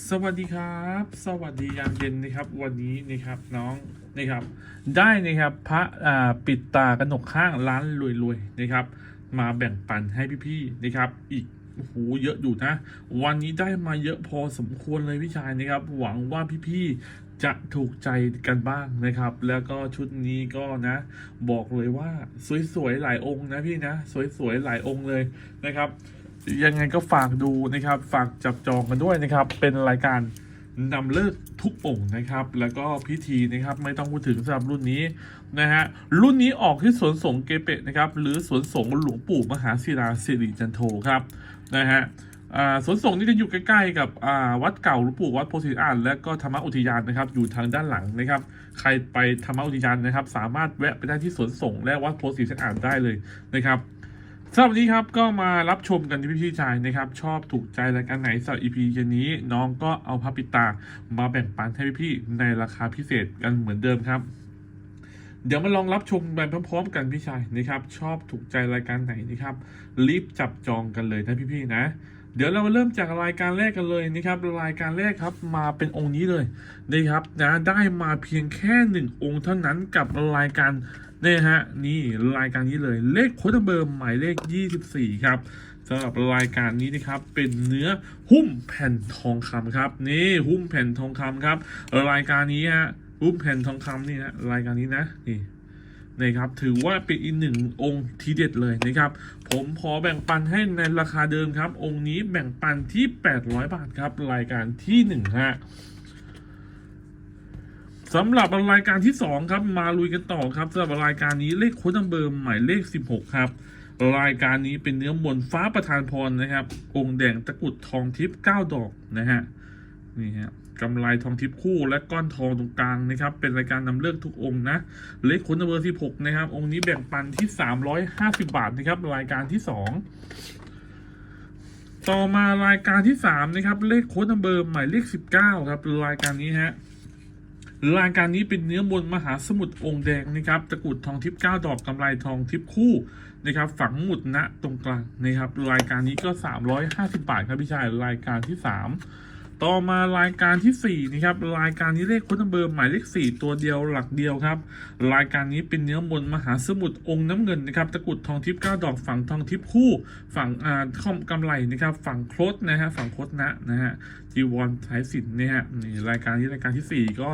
สวัสดีครับ สวัสดียามเย็นนะครับ วันนี้นะครับน้องนะครับ ได้นะครับพระปิดตากระหนกข้างร้านรวยๆนะครับ มาแบ่งปันให้พี่ๆนะครับ อีกโอ้โหเยอะอยู่นะ วันนี้ได้มาเยอะพอสมควรเลยพี่ชายนะครับ หวังว่าพี่ๆจะถูกใจกันบ้างนะครับ แล้วก็ชุดนี้ก็นะ บอกเลยว่าสวยๆหลายองค์นะพี่นะ สวยๆหลายองค์เลยนะครับ ยังไงก็ฝากดูนะครับ ฝากจับจองกันด้วยนะครับ เป็นรายการนำเลิกทุกองค์นะครับ แล้วก็พิธีนะครับ ไม่ต้องพูดถึงสำหรับรุ่นนี้นะฮะ รุ่นนี้ออกที่สวนสงฆ์เกเปะนะครับ หรือสวนสงฆ์หลวงปู่มหาศิลาสิริจันโทครับนะฮะสวนสงฆ์นี่จะอยู่ใกล้ๆกับวัดเก่าหลวงปู่วัดโพธิอ่านและก็ธรรมอุทยานนะครับ อยู่ทางด้านหลังนะครับ ใครไปธรรมอุทยานนะครับ สามารถแวะไปได้ที่สวนสงฆ์และวัดโพธิอ่านได้เลยนะครับ สำหรับวันนี้ครับก็มารับชมกันที่พี่ๆชายนะครับ ชอบถูกใจรายการไหนสำหรับ EP เจนนี้น้องก็เอาพระปิตามาแบ่งปันให้พี่ๆในราคาพิเศษกันเหมือนเดิมครับ เดี๋ยวมาลองรับชมไปพร้อมๆ กันพี่ชายนะครับ ชอบถูกใจรายการไหนนะครับ รีบจับจองกันเลยนะพี่ๆนะ เดี๋ยวเรามาเริ่มจากรายการแรกกันเลยนะครับ รายการแรกครับมาเป็นองค์นี้เลยนะครับนะได้มาเพียงแค่หนึ่งองค์เท่านั้นกับรายการ นี่ฮะนี่รายการนี้เลยเลขโค้ดเบอร์หมายเลข 24 ครับสำหรับรายการนี้นะครับเป็นเนื้อหุ้มแผ่นทองคำครับ นี่หุ้มแผ่นทองคำครับ รายการนี้ฮะหุ้มแผ่นทองคำนี่ฮะรายการนี้นะนี่นี่ครับถือว่าเป็นอีกหนึ่งองค์ทีเด็ดเลยนะครับ ผมขอแบ่งปันให้ในราคาเดิมครับ องค์นี้แบ่งปันที่ 800 บาทครับ รายการที่หนึ่งฮะ สำหรับรายการที่ 2 ครับ มาลุยกันต่อครับสำหรับรายการนี้เลขโค้ดนัมเบอร์หมายเลข 16 ครับ รายการนี้เป็นเนื้อมวลฟ้าประธานพรนะครับ องค์แดงตะกุดทองทิพย์9ดอกนะฮะนี่ฮะกำไรทองทิพย์คู่และก้อนทองตรงกลางนะครับ เป็นรายการนำเลือกทุกองค์นะเลขค้ดนัมเบอร์ 16 นะครับ องค์นี้แบ่งปันที่ 350 บาทนะครับ รายการที่ 2ต่อมารายการที่ 3 นะครับ เลขโค้ดนัมเบอร์หมายเลข 19 ครับ รายการนี้ฮะ รายการนี้เป็นเนื้อมวลมหาสมุทรองค์แดงนะครับตะกุดทองทิพย์เก้าดอกกำไรทองทิพย์คู่นะครับ ฝังหมุดณตรงกลางนะครับ รายการนี้ก็ 350 บาทครับพี่ชายรายการที่ 3 ต่อมารายการที่ 4 นะครับ รายการนี้เลขคุณเบอร์หมายเลข 4 ตัวเดียวหลักเดียวครับ รายการนี้เป็นเนื้อมนมหาสมุทรองค์น้ำเงินนะครับ ตะกุดทองทิพย์เก้าดอกฝั่งทองทิพย์คู่ ฝั่งอ่าข้อมกำไรนะครับ ฝั่งโครดนะฮะ ฝั่งโครดนะนะฮะ จีวรสายสินเนี่ยฮะ นี่รายการที่รายการที่ 4 ก็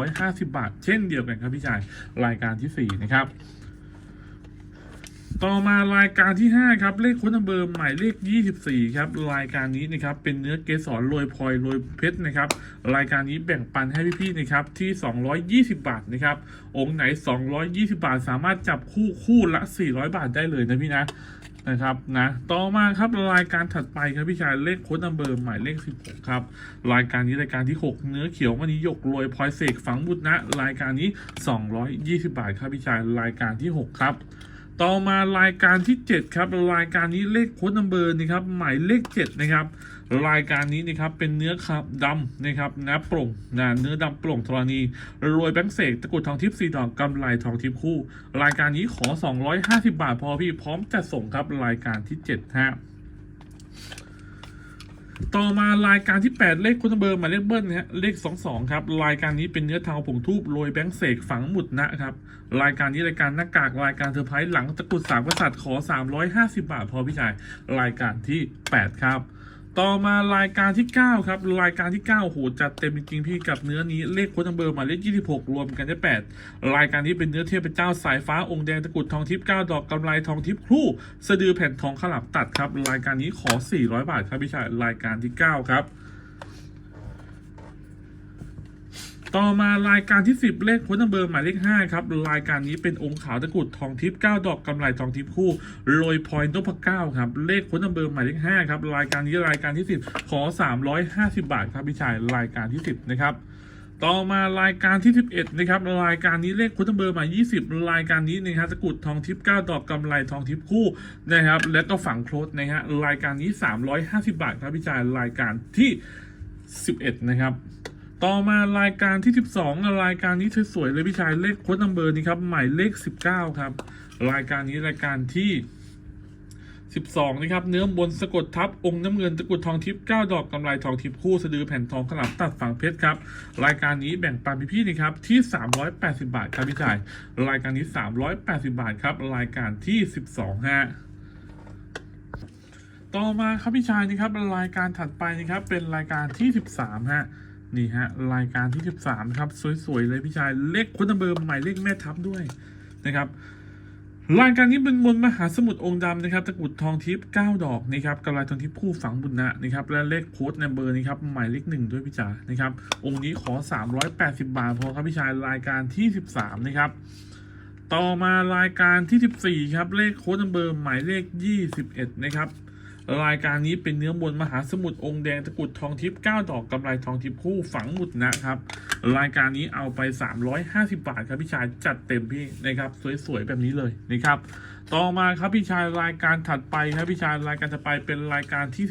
350 บาท เช่นเดียวกันครับพี่ชาย รายการที่ 4 นะครับ ต่อมารายการที่ 5 ครับ เลขคุณเบอร์หมายเลข 24 ครับ รายการนี้นะครับเป็นเนื้อเกสรโรยพลอยโรยเพชรนะครับ รายการนี้แบ่งปันให้พี่ๆนะครับที่ 220 บาทนะครับ องค์ไหน 220 บาท สามารถจับคู่คู่ละ 400 บาทได้เลยนะพี่นะนะครับนะต่อมาครับรายการถัดไปครับพี่ชายเลขโค้ดนัมเบอร์หมายเลข 16 ครับ รายการนี้รายการที่ 6 เนื้อเขียวมณีหยกรวยพลอยเสกฝังบุตรนะ รายการนี้ 220 บาทครับพี่ชายรายการที่ 6 ครับ ต่อมารายการที่ 7 ครับ รายการนี้เลขโค้ดนัมเบอร์นะครับหมายเลข 7 นะครับ รายการนี้นะครับเป็นเนื้อครับดำนะครับนะโปร่งนะเนื้อดำโปร่งธรณีรวยแบงค์เสกตะกุดทองทิพย์สีดอกกำไรทองทิพย์คู่ รายการนี้ขอ 250 บาทพอพี่พร้อมจัดส่งครับรายการที่7ฮะ ต่อมารายการที่ 8 เลขคุณเบอร์หมายเลขเบิ้ลนะฮะเลข 22 ครับ รายการนี้เป็นเนื้อเทาผงทูบโรยแบงค์เสกฝังหมุดนะครับ รายการนี้รายการหน้ากากรายการเซอร์ไพรส์หลังตะกรุดสามกษัตริย์ขอ 350 บาท พอพี่ชาย รายการที่ 8 ครับ ต่อมารายการที่ 9 ครับ รายการที่9โอ้โหจัดเต็มจริงๆพี่กับเนื้อนี้เลขโค้ดนัมเบอร์หมายเลข26 รวมกันได้ 8 รายการนี้เป็นเนื้อเทพเจ้าสายฟ้าองค์แดงตะกุดทองทิพย์9ดอกกำไรทองทิพย์ครู่ สะดือแผ่นทองขลับตัดครับ รายการนี้ขอ 400 บาทครับพี่ชายรายการที่ 9 ครับ ต่อมารายการที่ 10 เลขค้ดนัมเบอร์หมายเลข5ครับรายการนี้เป็นองค์ขาวตะกุดทองทิพย์9ดอกกำไรทองทิพย์คู่โรยพอยนพเก้าครับเลขค้ดนัมเบอร์หมายเลข5ครับรายการนี้รายการที่ 10 ขอ 350 บาทครับพี่ชายรายการที่ 10 นะครับต่อมารายการที่ 11 นะครับ รายการนี้เลขคุณเบอร์หมาย20 รายการนี้นะครับตะกุดทองทิพย์9ดอกกำไรทองทิพย์คู่นะครับ และก็ฝังโครดนะฮะรายการนี้ 350 บาทครับพี่ชายรายการที่ 11 นะครับ ต่อมารายการที่ 12 รายการนี้สวยๆเลยพี่ชายเลขโค้ดนัมเบอร์นี่ครับหมายเลข 19 ครับ รายการนี้รายการที่ 12 นะครับ เนื้อบนสะกดทับองค์น้ำเงินตะกุดทองทิพย์9ดอกกำไรทองทิพย์คู่สะดือแผ่นทองขลับตัดฝั่งเพชรครับ รายการนี้แบ่งปันพี่ๆนะครับที่ 380 บาทครับพี่ชายรายการนี้ 380 บาทครับ รายการที่ 12ฮะต่อมาครับพี่ชายนะครับรายการถัดไปนะครับเป็นรายการที่ 13 ฮะ นี่ฮะรายการที่ 13ครับ สวย ๆ เลยพี่ชายเลขคุณเบอร์หมายเลขแม่ทับด้วยนะครับรายการนี้เป็นมนมหาสมุทรองค์ดำนะครับตะกรุดทองทิพย์9ดอกนะครับกระไรทองทิพย์คู่ฝังบุญนะนะครับและเลขโค้ดในเบอร์นี้ครับหมายเลขหนึ่งด้วยพี่จ๋านะครับองค์นี้ขอ 380 บาทพอครับพี่ชายรายการที่ 13 นะครับ ต่อมารายการที่ 14 ครับเลขโค้ดนัมเบอร์หมายเลข 21 นะครับ รายการนี้เป็นเนื้อบนมหาสมุทรองค์แดงตะกุดทองทิพย์9ดอกกำไรทองทิพย์คู่ฝังหมุดนะครับ รายการนี้เอาไป 350 บาทครับพี่ชายจัดเต็มพี่นะครับสวยๆแบบนี้เลยนะครับ ต่อมาครับพี่ชายรายการถัดไปครับพี่ชายรายการถัดไปเป็นรายการที่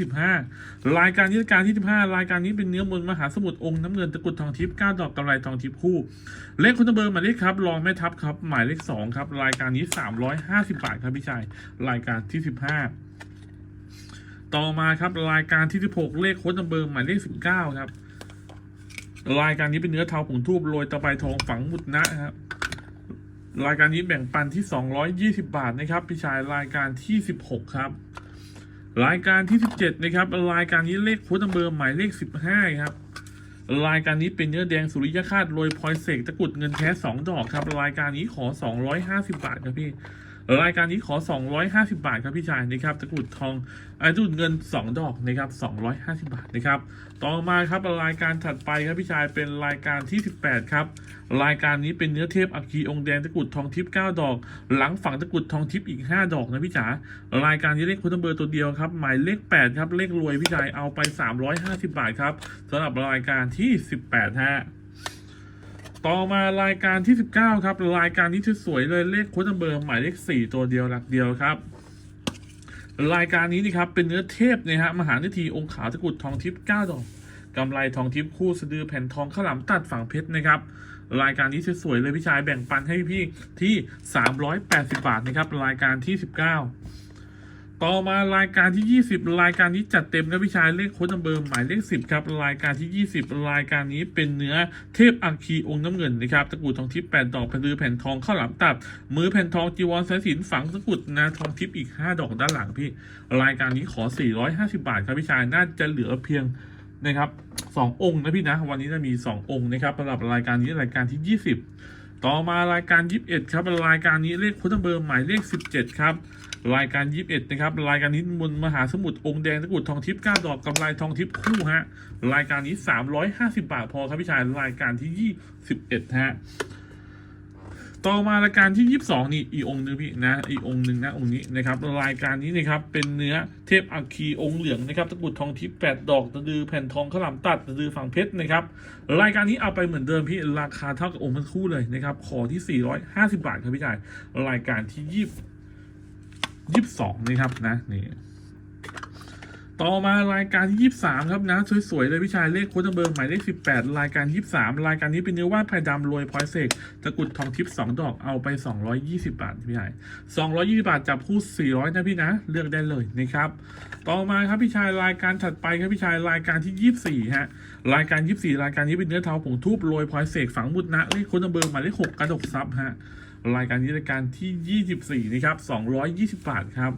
15 รายการที่การที่ 15 รายการนี้เป็นเนื้อบนมหาสมุทรองค์น้ำเงินตะกุดทองทิพย์9ดอกกำไรทองทิพย์คู่ เลขคุณเบอร์หมายเลขครับรองแม่ทับครับหมายเลขสองครับรายการนี้ 350 บาทครับพี่ชายรายการที่ 15 ต่อมาครับรายการที่ 16 เลขโค้ดนัมเบอร์หมายเลข 19 ครับ รายการนี้เป็นเนื้อเทาผงทูบโรยตะไบทองฝังหมุดนะครับ รายการนี้แบ่งปันที่ 220 บาทนะครับ พี่ชายรายการที่ 16 ครับ รายการที่ 17 นะครับ รายการนี้เลขโค้ดนัมเบอร์หมายเลข 15 ครับ รายการนี้เป็นเนื้อแดงสุริยคาตโรยพลอยเสกตะกุดเงินแท้สองดอกครับ รายการนี้ขอ 250 บาทครับพี่ รายการนี้ขอ 250 บาทครับพี่ชายนะครับตะกรุดทองไอ้ตะกรุดเงิน 2 ดอกนะครับ250 บาทนะครับต่อมาครับรายการถัดไปครับพี่ชายเป็นรายการที่ 18 ครับ รายการนี้เป็นเนื้อเทพอัคคีองแดงตะกรุดทองทิพย์9ดอก หลังฝั่งตะกรุดทองทิพย์อีก 5 ดอกนะพี่จ๋ารายการนี้เลขคุณเบอร์ตัวเดียวครับหมายเลข 8 ครับเลขรวยพี่ชายเอาไป 350 บาทครับสำหรับรายการที่ 18ฮะ ต่อมารายการที่ 19 ครับ รายการนี้สวยเลยเลขโค้ดเบอร์หมายเลข 4 ตัวเดียวหลักเดียวครับ รายการนี้นี่ครับเป็นเนื้อเทพนะฮะมหานิธีองค์ขาวตะกุดทองทิพย์9ดอกกำไรทองทิพย์คู่สะดือแผ่นทองข้าวหลามตัดฝั่งเพชรนะครับรายการนี้สวยๆเลยพี่ชายแบ่งปันให้พี่ที่ 380 บาทนะครับรายการที่ 19 ต่อมารายการที่ 20 รายการนี้จัดเต็มครับพี่ชายเลขโค้ดนัมเบอร์หมายเลข 10 ครับ รายการที่ 20 รายการนี้เป็นเนื้อเทพอังคีองค์น้ำเงินนะครับตะกรุดทองทิพย์8ดอกแผ่นดือแผ่นทองข้าวหลามตัดมือแผ่นทองจีวรสายสินฝังตะกรุดนะทองทิพย์อีก 5 ดอกด้านหลังพี่ รายการนี้ขอ 450 บาทครับพี่ชายน่าจะเหลือเพียงนะครับสององค์นะพี่นะ วันนี้จะมี 2 องค์นะครับสำหรับรายการนี้รายการที่ 20 ต่อมารายการ 21 ครับรายการนี้เลขโค้ดนัมเบอร์หมายเลข 17 ครับ รายการ21นะครับรายการนี้มนต์มหาสมุทรองค์แดงตะกุดทองทิพย์9ดอกกำไรทองทิพย์คู่ฮะรายการนี้350บาทพอครับพี่ชายรายการที่21ฮะต่อมารายการที่ 22 นี่อีองค์หนึงพี่นะอีองค์หนึ่งนะองค์นี้นะครับรายการนี้นะครับเป็นเนื้อเทพอัคคีองค์เหลืองนะครับตะกุดทองทิพย์8ดอกตะดือแผ่นทองขลามตัดตะดือฝั่งเพชรนะครับรายการนี้เอาไปเหมือนเดิมพี่ราคาเท่ากับองค์เมื่อคู่เลยนะครับขอที่ 450 บาทครับพี่ชายรายการที่ 20 ยี่สิบสองนะครับนะนี่ต่อมารายการที่ยี่สามครับนะสวยๆเลยพี่ชายเลขโค้ดเบอร์หมายเลขสิบแปดรายการยี่สามรายการนี้เป็นเนื้อว่านไผ่ดำรวยพลอยเสกตะกุดทองทิพย์สองดอกเอาไปสองร้อยยี่สิบาทพี่ชายสองร้อยี่สิบาทจับคู่สี่ร้อยนะพี่นะ เลือกได้เลยนะครับ ต่อมาครับพี่ชายรายการถัดไปครับพี่ชายรายการที่ยี่สี่ฮะรายการยี่สี่รายการนี้เป็นเนื้อเทาผงทูบโรยพลอยเสกฝังมุดนะเลขโค้ดเบอร์หมายเลขหกกระดกซับฮะ รายการนี้รายการที่ 24 นะครับ 220 บาทครับ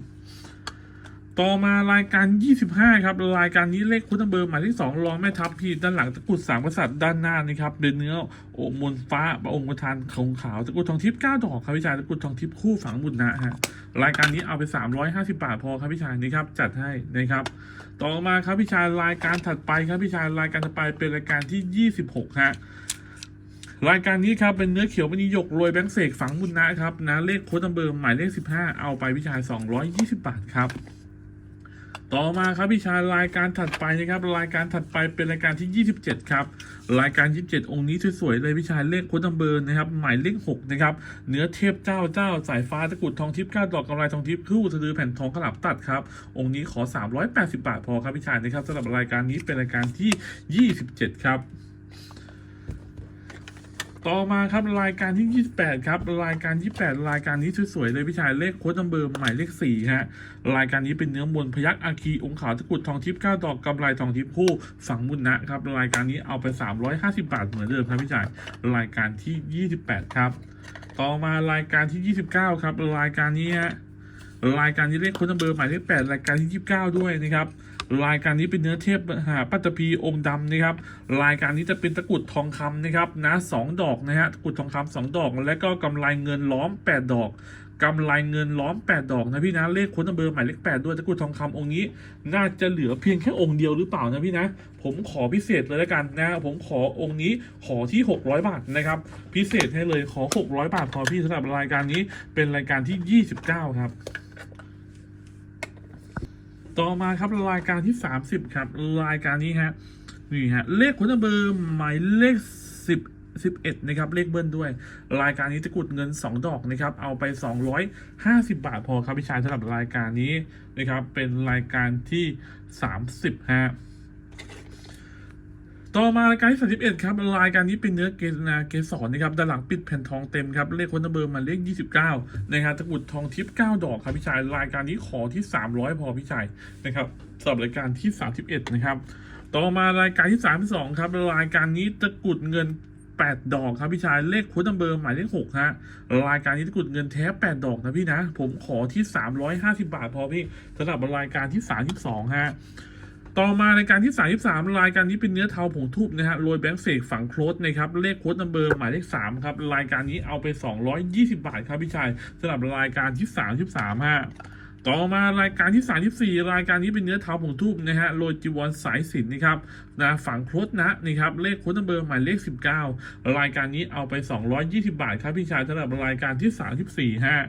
ต่อมารายการ 25 ครับ รายการนี้เลขคุณเบอร์หมายเลข2รองแม่ทัพพีด้านหลังตะกุดสามกษัตริย์ด้านหน้านะครับเดินเนื้อโอมนฟ้าพระองค์ประธานขาวขาวตะกุดทองทิพย์9ดอกครับพี่ชายตะกุดทองทิพย์คู่ฝังบุญนะฮะรายการนี้เอาไป 350 บาทพอครับพี่ชายนะครับจัดให้นะครับต่อมาครับพี่ชายรายการถัดไปครับพี่ชายรายการถัดไปเป็นรายการที่ 26ฮะ รายการนี้ครับเป็นเนื้อเขียวมณีหยกโรยแบงค์เสกฝังบุญนะครับนะเลขโค้ดนัมเบอร์หมายเลข 15 เอาไปพี่ชาย 220 บาทครับ ต่อมาครับพี่ชายรายการถัดไปนะครับรายการถัดไปเป็นรายการที่ 27 ครับ รายการ 27 องค์นี้สวยๆเลยพี่ชายเลขโค้ดนัมเบอร์นะครับหมายเลข 6 นะครับเนื้อเทพเจ้าเจ้าสายฟ้าตะกุดทองทิพย์ก้าดอกกำไรทองทิพย์คู่สะดือแผ่นทองขลับตัดครับองค์นี้ขอ 380 บาทพอครับพี่ชายนะครับสำหรับรายการนี้เป็นรายการที่ 27 ครับ ต่อมาครับรายการที่ 28 ครับ รายการ 28 รายการนี้สวยๆเลยพี่ชายเลขโค้ดนัมเบอร์หมายเลข4ฮะรายการนี้เป็นเนื้อมวลพยักอาคีองค์ขาวตะกุดทองทิพย์9ดอกกำไรทองทิพย์คู่ฝังมุนนะครับ รายการนี้เอาไป 350 บาทเหมือนเดิมครับพี่ชายรายการที่ 28 ครับ ต่อมารายการที่ 29 ครับ รายการนี้ฮะ รายการนี้เลขค้นัมเบอร์หมายเลข8รายการที่29ด้วยนะครับรายการนี้เป็นเนื้อเทพมหาปัตตภีองค์ดำนะครับ รายการนี้จะเป็นตะกรุดทองคำนะครับนะสองดอกนะฮะตะกรุดทองคำสองดอก และก็กำไรเงินล้อม 8 ดอกกำไรเงินล้อม 8 ดอกนะพี่นะเลขค้นเบอร์หมายเลข8ด้วยตะกรุดทองคำองค์นี้ น่าจะเหลือเพียงแค่องค์เดียวหรือเปล่านะพี่นะ ผมขอพิเศษเลยแล้วกันนะ ผมขอองค์นี้ขอที่ 600 บาทนะครับ พิเศษให้เลยขอ 600 บาทพอพี่สำหรับรายการนี้เป็นรายการที่ 29 ครับ ต่อมาครับรายการที่ 30 ครับ รายการนี้ฮะนี่ฮะเลขคุณเบอร์หมายเลข 10 11นะครับเลขเบิ้ลด้วย รายการนี้จะกุดเงิน 2 ดอกนะครับเอาไป 250 บาทพอครับพี่ชายสำหรับรายการนี้นะครับเป็นรายการที่ 30ฮะ ต่อมารายการที่31ครับรายการนี้เป็นเนื้อเกสนาเกสรนะครับด้านหลังปิดแผ่นทองเต็มครับเลขคนเบอร์หมายเลข 29นะครับตะกุดทองทิพย์9ดอกครับพี่ชายรายการนี้ขอที่ 300 พอพี่ชายนะครับสำหรับรายการที่ 31นะครับต่อมารายการที่ 32ครับรายการนี้ตะกุดเงิน 8 ดอกครับพี่ชายเลขคุณเบอร์หมายเลข6ฮะรายการนี้ตะกุดเงินแท้ 8 ดอกนะพี่นะ ผมขอที่ 350 บาทพอพี่สำหรับรายการที่ 32ฮะ ต่อมารายการที่ 33 รายการนี้เป็นเนื้อเทาผงทูบนะฮะโรยแบงค์เสกฝังโครสนะครับ เลขโค้ดนัมเบอร์หมายเลข 3 ครับ รายการนี้เอาไป 220 บาทครับพี่ชายสำหรับรายการที่ 33ฮะต่อมารายการที่ 34 รายการนี้เป็นเนื้อเทาผงทูบนะฮะโรยจีวรสายสินนะครับนะฝังโครสนะนี่ครับเลขโค้ดนัมเบอร์หมายเลข 19 รายการนี้เอาไป 220 บาทครับพี่ชายสำหรับรายการที่ 34ฮะ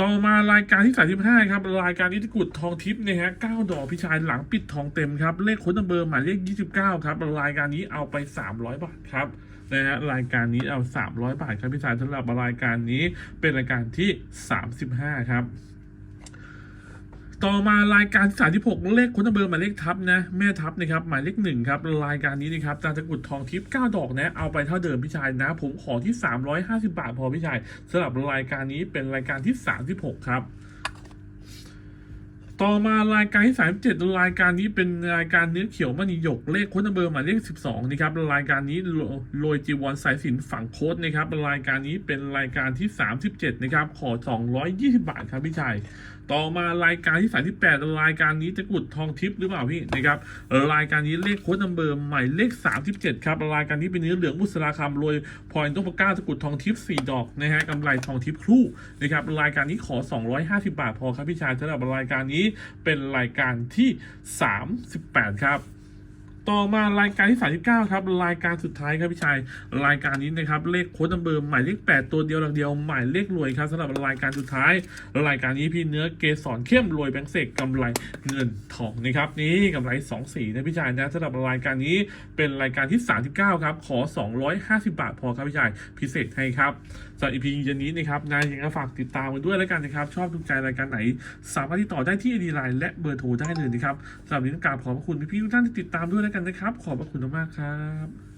ต่อมารายการที่ 35 ครับ รายการนิติกุฎทองทิพย์นะฮะ9ดอกพิชายหลังปิดทองเต็มครับ เลขค้นัมเบอร์หมายเลข 29 ครับ รายการนี้เอาไป 300 บาทครับนะฮะรายการนี้เอา 300 บาทครับพี่ชายสำหรับรายการนี้เป็นรายการที่ 35 ครับ ต่อมารายการที่36เลขคุณเบอร์หมายเลขทับนะ แม่ทับนะครับหมายเลขหนึ่งครับรายการนี้นะครับจานตะกุดทองทิพย์9ดอกนะเอาไปเท่าเดิมพี่ชายนะ ผมขอที่ 350 บาทพอพี่ชายสำหรับรายการนี้เป็นรายการที่ 36 ครับต่อมารายการที่37รายการนี้เป็นรายการเนื้อเขียวมณีหยกเลขค้นเบอร์หมายเลข12นะครับรายการนี้โรยจีวรสายสินฝังโค้ดนะครับรายการนี้เป็นรายการที่37นะครับขอ220บาทครับพี่ชาย ต่อมารายการที่ 38 รายการนี้จะกุดทองทิพย์หรือเปล่าพี่นะครับรายการนี้เลขโค้ดนัมเบอร์ใหม่เลข 37 ครับรายการนี้เป็นเนื้อเหลืองมุสลาคำโรยพลอยต้นปะก้าตะกุดทองทิพย์4ดอกนะฮะกำไรทองทิพย์ครู่นะครับรายการนี้ขอ 250 บาทพอครับพี่ชายสำหรับรายการนี้เป็นรายการที่ 38 ครับ ต่อมารายการที่ 39 ครับ รายการสุดท้ายครับพี่ชาย รายการนี้นะครับ เลขโค้ดนัมเบอร์หมายเลข 8 ตัวเดียวหลักเดียว หมายเลขรวยครับสำหรับรายการสุดท้าย รายการนี้พี่เนื้อเกสรเข้มรวยแบงเสกกำไรเงินทองนะครับนี่กำไร2สีนะพี่ชายนะสำหรับรายการนี้เป็นรายการที่ 39 ครับ ขอ 250 บาทพอครับพี่ชายพิเศษให้ครับ สำหรับอีพีเย็นนี้นะครับนายยังฝากติดตามกันด้วยแล้วกันนะครับ ชอบถูกใจรายการไหน สามารถติดต่อได้ที่ดีไลน์และเบอร์โทรได้เลยนะครับสำหรับวันนี้ต้องกราบขอบคุณพี่ๆทุกท่านที่ติดตามด้วยแล้วกันนะครับ ขอบพระคุณมากครับ